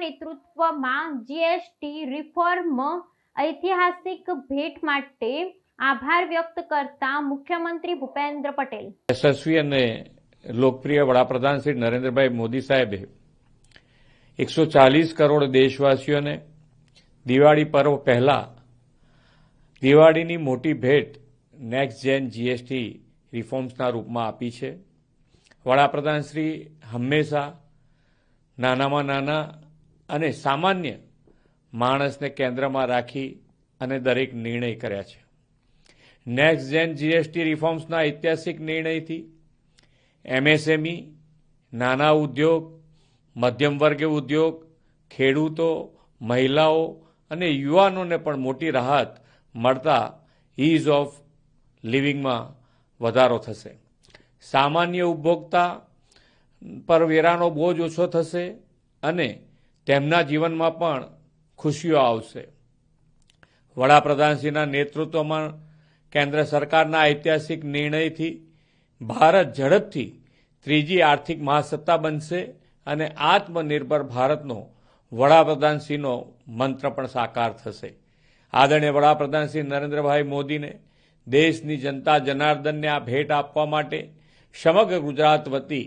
નેતૃત્વમાં GST reform ઐતિહાસિક ભેટ માટે આભાર વ્યક્ત કરતા મુખ્યમંત્રી ભૂપેન્દ્ર પટેલ. યશસ્વી અને લોકપ્રિય વડાપ્રધાન શ્રી નરેન્દ્રભાઈ મોદી સાહેબે એકસો ચાલીસ કરોડ દેશવાસીઓને દિવાળી પર્વ પહેલા દિવાળીની મોટી ભેટ નેક્સ્ટ જેન જીએસટી રિફોર્મ્સના રૂપમાં આપી છે. વડાપ્રધાન શ્રી હંમેશા નાનામાં નાના અને સામાન્ય માણસને કેન્દ્રમાં રાખી અને દરેક નિર્ણય કર્યા છે. નેક્સ્ટ જેન જીએસટી રિફોર્મ્સના ઐતિહાસિક નિર્ણયથી એમએસએમઈ નાના ઉદ્યોગ, મધ્યમ વર્ગે ઉદ્યોગ, ખેડૂતો, મહિલાઓ અને યુવાનોને પણ મોટી રાહત મળતા ઇઝ ઓફ લિવિંગમાં વધારો થશે. સામાન્ય ઉપભોક્તા પર વેરાનો બોજ ઓછો થશે અને તેમના જીવનમાં પણ ખુશીઓ આવશે. વડાપ્રધાનશ્રીના નેતૃત્વમાં કેન્દ્ર સરકારના ઐતિહાસિક નિર્ણયથી ભારત ઝડપથી ત્રીજી આર્થિક મહાસત્તા બનશે અને આત્મનિર્ભર ભારતનો વડાપ્રધાનશ્રીનો મંત્ર પણ સાકાર થશે. આદરણીય વડાપ્રધાન શ્રી નરેન્દ્રભાઈ મોદીને દેશની જનતા જનાર્દનને આ ભેટ આપવા માટે સમગ્ર ગુજરાત વતી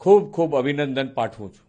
ખૂબ ખૂબ અભિનંદન પાઠવું છું.